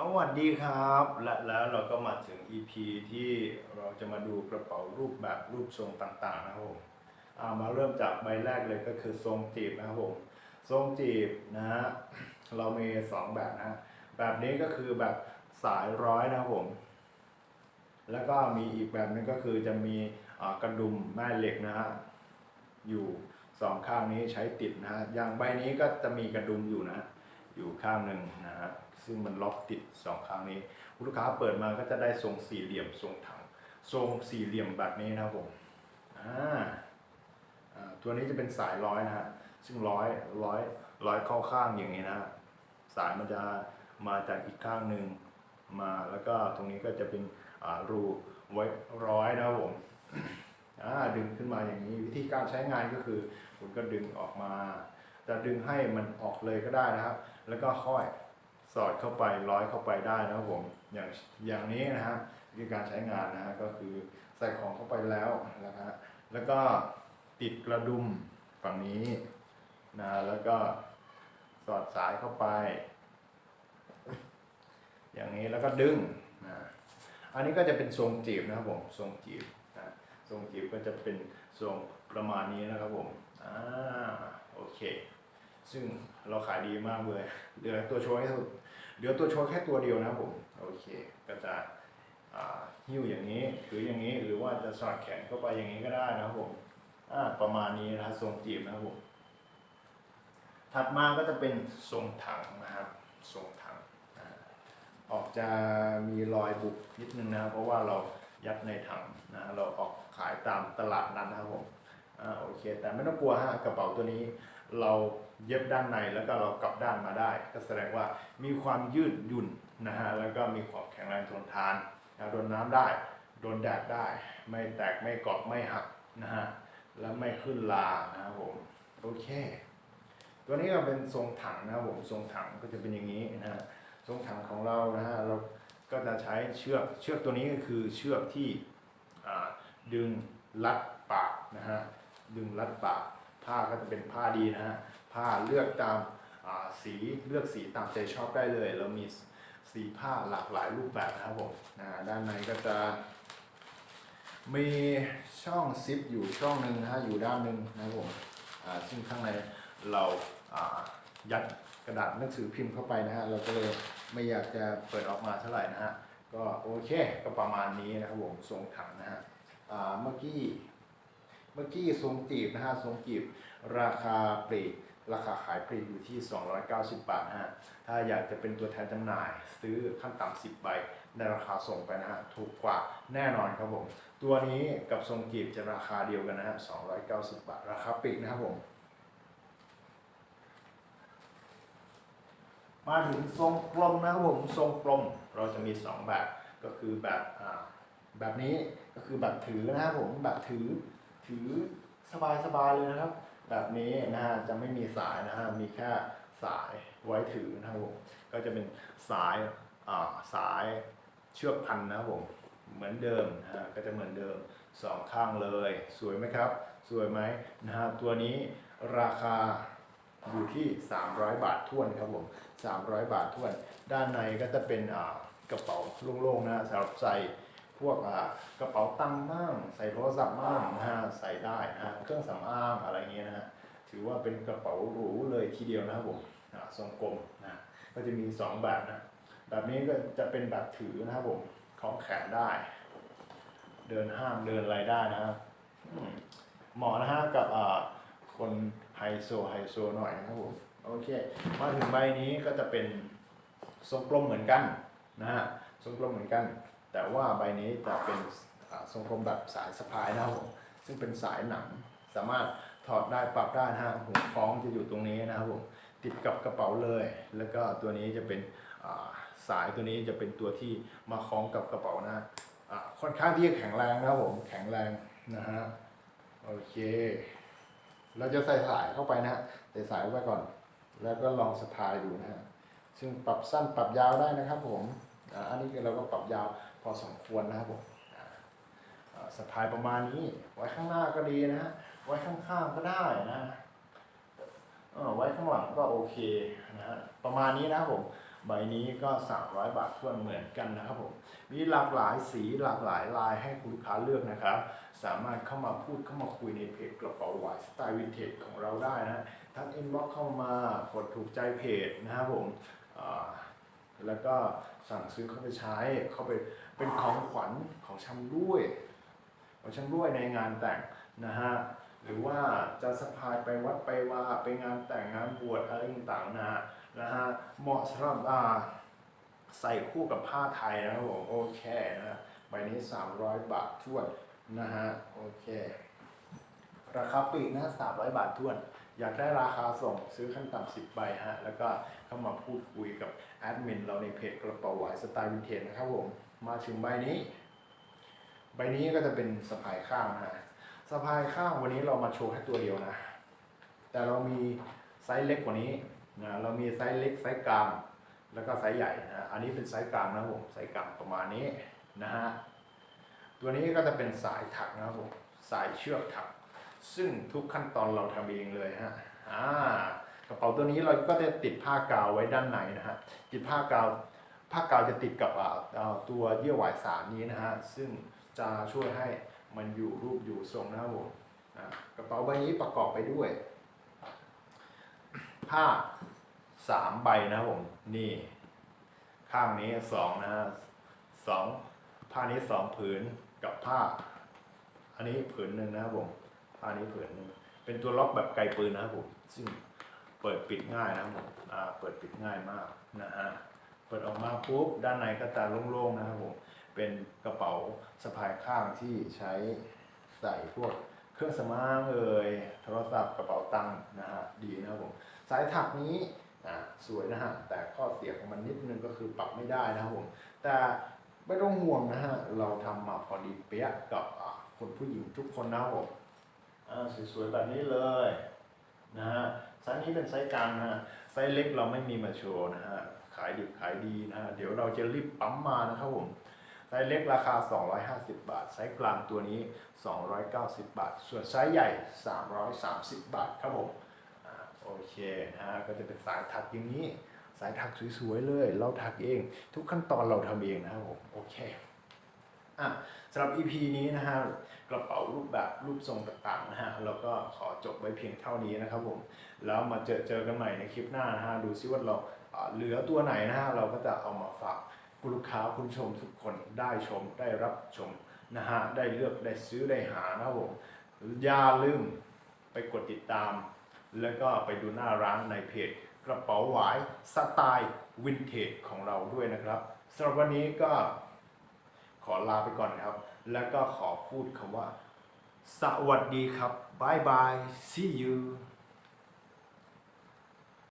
สวัสดีครับ และแล้วเราก็มาถึง EP ที่เราจะมาดูกระเป๋ารูปแบบรูปทรงต่างๆนะครับผมมาเริ่มจากใบแรกเลยก็คือทรงจีบนะครับผมทรงจีบนะฮะเรามีสองแบบนะแบบนี้ก็คือแบบสายร้อยนะครับผมแล้วก็มีอีกแบบนึงก็คือจะมีกระดุมแม่เหล็กนะฮะอยู่สองข้างนี้ใช้ติดนะฮะอย่างใบนี้ก็จะมีกระดุมอยู่นะ ข้างหนึ่งนะฮะซึ่งมันล็อกติดสองข้างนี้ลูกค้าเปิดมาก็จะได้ทรงสี่เหลี่ยมทรงถังทรงสี่เหลี่ยมแบบนี้นะครับผมอ่าตัวนี้จะเป็นสายร้อยนะฮะซึ่งร้อยร้อยร้อยเข้าข้างอย่างนี้นะฮะสายมันจะมาจากอีกข้างหนึ่งมาแล้วก็ตรงนี้ก็จะเป็นรูไว้ร้อยนะครับผมอ่าดึงขึ้นมาอย่างนี้วิธีการใช้งานก็คือคุณก็ดึงออกมา จะดึงให้มันออกเลยก็ได้นะครับ แล้วก็ค่อยสอดเข้าไปร้อยเข้าไปได้นะครับผมอย่างอย่างนี้นะฮะวิธีการใช้งานนะฮะก็คือใส่ของเข้าไปแล้วนะฮะแล้วก็ติดกระดุมฝั่งนี้นะแล้วก็สอดสายเข้าไป อย่างนี้แล้วก็ดึงนะอันนี้ก็จะเป็นทรงจีบนะครับผมทรงจีบนะทรงจีบก็จะเป็นทรงประมาณนี้นะครับผมอ่าโอเค ซึ่ง เราขายดีมากเลยเหลือตัวโชว์ให้สุดเหลือตัวโชว์แค่ตัวเดียวนะผมโอเคก็จะอ่าหิ้วอย่างนี้ถืออย่างนี้หรือว่าจะสอดแขนเข้าไปอย่างนี้ก็ได้นะครับผมอ่าประมาณนี้นะครับทรงจีบนะครับผมถัดมาก็จะเป็นทรงถังนะครับทรงถังอ่าออกจะมีรอยบุบนิดนึงนะครับเพราะว่าเรายัดในถังนะเราออกขายตามตลาดนัดนะครับผมอ่าโอเค แต่ไม่ต้องกลัวฮะกระเป๋าตัวนี้ เราเย็บด้านในแล้วก็เรากลับด้านมาได้ ก็แสดงว่ามีความยืดหยุ่นนะฮะแล้วก็มีความแข็งแรงทนทานนะโดนน้ำได้ โดนแดดได้ ไม่แตกไม่เกาะไม่หักนะฮะและไม่ขึ้นลานะครับผมโอเค ตัวนี้ก็เป็นทรงถังนะครับผมทรงถังก็จะเป็นอย่างนี้นะฮะทรงถังของเรานะฮะเราก็จะใช้เชือกเชือกตัวนี้ก็คือเชือกที่ดึงรัดปากนะฮะดึงรัดปาก ผ้าก็จะเป็นผ้าดีนะฮะผ้าเลือกตามาสีเลือกสีตามใจชอบได้เลยเรามีสีผ้าหลากหลายรูปแบบนะครับผมด้านในก็จะมีช่องซิปอยู่ช่องหนึ่งนะฮะอยู่ด้านหนึ่งนะครับผมซึ่งข้างในเราายัดกระดาษหนังสือพิมพ์เข้าไปนะฮะเราก็เลยไม่อยากจะเปิดออกมาเท่าไหร่นะฮะก็โอเคก็ประมาณนี้นะครับผมทรงถังนะฮะเมื่อกี้ เมื่อกี้ทรงจีบนะฮะทรงจีบราคาปลีกราคาขายปลีกอยู่ที่ 290 บาทนะฮะถ้าอยากจะเป็นตัวแทนจำหน่าย ซื้อขั้นต่ำ10ใบในราคาส่งไปนะฮะถูกกว่าแน่นอนครับผมตัวนี้กับทรงจีบจะราคาเดียวกันนะฮะ290 บาท ราคาปลีกนะครับผมมาถึงทรงกลมนะครับผมทรงกลมเราจะมี 2 แบบก็คือแบบอ่าแบบนี้ก็คือแบบถือนะครับผมแบบถือ ถือสบายๆเลยนะครับ แบบนี้นะฮะจะไม่มีสายนะฮะมีแค่สายไว้ถือนะครับผมก็จะเป็นสายอ่าสายเชือกพันนะครับผมเหมือนเดิมนะฮะก็จะเหมือนเดิมสองข้างเลย สวยไหมครับ สวยไหมนะฮะตัวนี้ราคาอยู่ที่ 300 บาทท้วนครับผม300 บาทท้วน ด้านในก็จะเป็นอ่ากระเป๋าโล่งๆนะสำหรับใส่ พวกอ่ากระเป๋าตังค์บ้างใส่โทรศัพท์บ้างนะฮะใส่ได้นะฮะเครื่องสำอางอะไรเงี้ยนะฮะถือว่าเป็นกระเป๋าหรูเลยทีเดียวนะครับผมทรงกลมนะก็จะมี 2 แบบนะแบบนี้ก็จะเป็นแบบถือนะครับผมของแขนได้ เดินห้างเดินอะไรได้นะครับเหมาะนะฮะกับคนไฮโซไฮโซหน่อยนะครับผมโอเคมาถึงใบนี้ก็จะเป็นทรงกลมเหมือนกันนะฮะทรงกลมเหมือนกัน แต่ว่าใบนี้จะเป็นทรงกลมแบบสายสะพายนะครับผมซึ่งเป็นสายหนังสามารถถอดได้ปรับได้นะฮะหัวคล้องจะอยู่ตรงนี้นะครับผมติดกับกระเป๋าเลย แล้วก็ตัวนี้จะเป็นสายตัวนี้จะเป็นตัวที่มาคล้องกับกระเป๋านะอ่าค่อนข้างที่จะแข็งแรงนะครับผมแข็งแรงนะฮะโอเค เราจะใส่สายเข้าไปนะฮะใส่สายเข้าไปก่อน แล้วก็ลองสะพายดูนะฮะซึ่งปรับสั้นปรับยาวได้นะครับผมออันนี้เราก็ปรับยาว พอสมควรนะครับผมสะพายประมาณนี้ ไว้ข้างหน้าก็ดีนะฮะไว้ข้างๆก็ได้นะไว้ข้างหลังก็โอเคนะฮะประมาณนี้นะครับผมใบนี้ก็ 300 บาททวนเหมือนกันนะครับผม มีหลากหลายสีหลากหลายลายให้คุณลูกค้าเลือกนะครับ สามารถเข้ามาพูดเข้ามาคุยในเพจกระเป๋าหวายสไตล์วินเทจของเราได้นะ ทั้งอินบ็อกเข้ามากดถูกใจเพจนะครับผมอ่า แล้วก็สั่งซื้อเข้าไปใช้เข้าไปเป็นของขวัญของชำร่วยของชำร่วยในงานแต่งนะฮะหรือว่าจะสะพายไปวัดไปว่าไปงานแต่งงานบวชอะไรต่างๆนะฮะนะฮะเหมาะสำหรับใส่คู่กับผ้าไทยนะครับผมโอเคนะฮะใบนี้ 300 บาททวนนะฮะโอเค ราคาปลีกนะ300บาททวน อยากได้ราคาส่งซื้อขั้นต่ำ10ใบฮะ แล้วก็เข้ามาพูดคุยกับแอดมินเราในเพจกระเป๋าหวายสไตล์วินเทจนะครับผม มาถึงใบนี้ ใบนี้ก็จะเป็นสะพายข้างนะฮะสะพายข้างวันนี้เรามาโชว์แค่ตัวเดียวนะ แต่เรามีไซส์เล็กกว่านี้นะเรามีไซส์เล็กไซส์กลางแล้วก็ไซส์ใหญ่นะ อันนี้เป็นไซส์กลางนะครับผม ไซส์กลางประมาณนี้นะฮะ ตัวนี้ก็จะเป็นสายถักนะครับผม สายเชือกถัก ซึ่งทุกขั้นตอนเราทำเองเลยฮะอ่ากระเป๋าตัวนี้เราก็จะติดผ้ากาวไว้ด้านในนะฮะติดผ้ากาวผ้ากาวจะติดกับตัวเยื่อหวายสารนี้นะฮะซึ่งจะช่วยให้มันอยู่รูปอยู่ทรงนะครับผมกระเป๋าใบนี้ประกอบไปด้วย ผ้าสามใบนะครับผมนี่ ข้างนี้สองนะฮะสองผ้านี้สองผืนกับผ้า อันนี้ผืนหนึ่งนะครับผม ผ้านี้ผืนหนึ่งเป็นตัวล็อกแบบไกลปืนนะครับผมซึ่งเปิดปิดง่ายนะครับผมอ่าเปิดปิดง่ายมากนะฮะเปิดออกมาปุ๊บด้านในก็จะโล่งๆนะครับผมเป็นกระเป๋าสะพายข้างที่ใช้ใส่พวกเครื่องสำอางเอ่ยโทรศัพท์กระเป๋าตังค์นะฮะดีนะครับผมสายถักนี้อะสวยนะฮะแต่ข้อเสียของมันนิดนึงก็คือปรับไม่ได้นะครับผมแต่ไม่ต้องห่วงนะฮะเราทำมาพอดีเป๊ะกับคนผู้หญิงทุกคนนะครับผม สวยๆแบบนี้เลยนะฮะไซส์นี้เป็นไซส์กลางนะฮะไซส์เล็กเราไม่มีมาโชว์นะฮะขายดิบขายดีนะฮะเดี๋ยวเราจะรีบปั๊มมานะครับผมไซส์เล็กราคา 250 บาท ไซส์กลางตัวนี้ 290 บาท ส่วนไซส์ใหญ่ 330 บาทครับผมอ่าโอเคนะฮะก็จะเป็นสายถักอย่างนี้ สายถักสวยๆเลย เราถักเอง ทุกขั้นตอนเราทำเองนะครับผมโอเค อะสำหรับ EP นี้นะฮะกระเป๋ารูปแบบรูปทรงต่างๆนะฮะเราก็ขอจบไว้เพียงเท่านี้นะครับผมแล้วมาเจอเจอกันใหม่ในคลิปหน้านะฮะดูซิว่าเราเหลือตัวไหนนะฮะเราก็จะเอามาฝากคุณลูกค้าคุณชมทุกคนได้ชมได้รับชมนะฮะได้เลือกได้ซื้อได้หานะครับผมอย่าลืมไปกดติดตาม แล้วก็ไปดูหน้าร้านในเพจกระเป๋าหวายสไตล์วินเทจของเราด้วยนะครับสำหรับวันนี้ก็ อลาไปก่อนนะครับ แล้วก็ขอพูดคำว่า สวัสดีครับบายบาย see you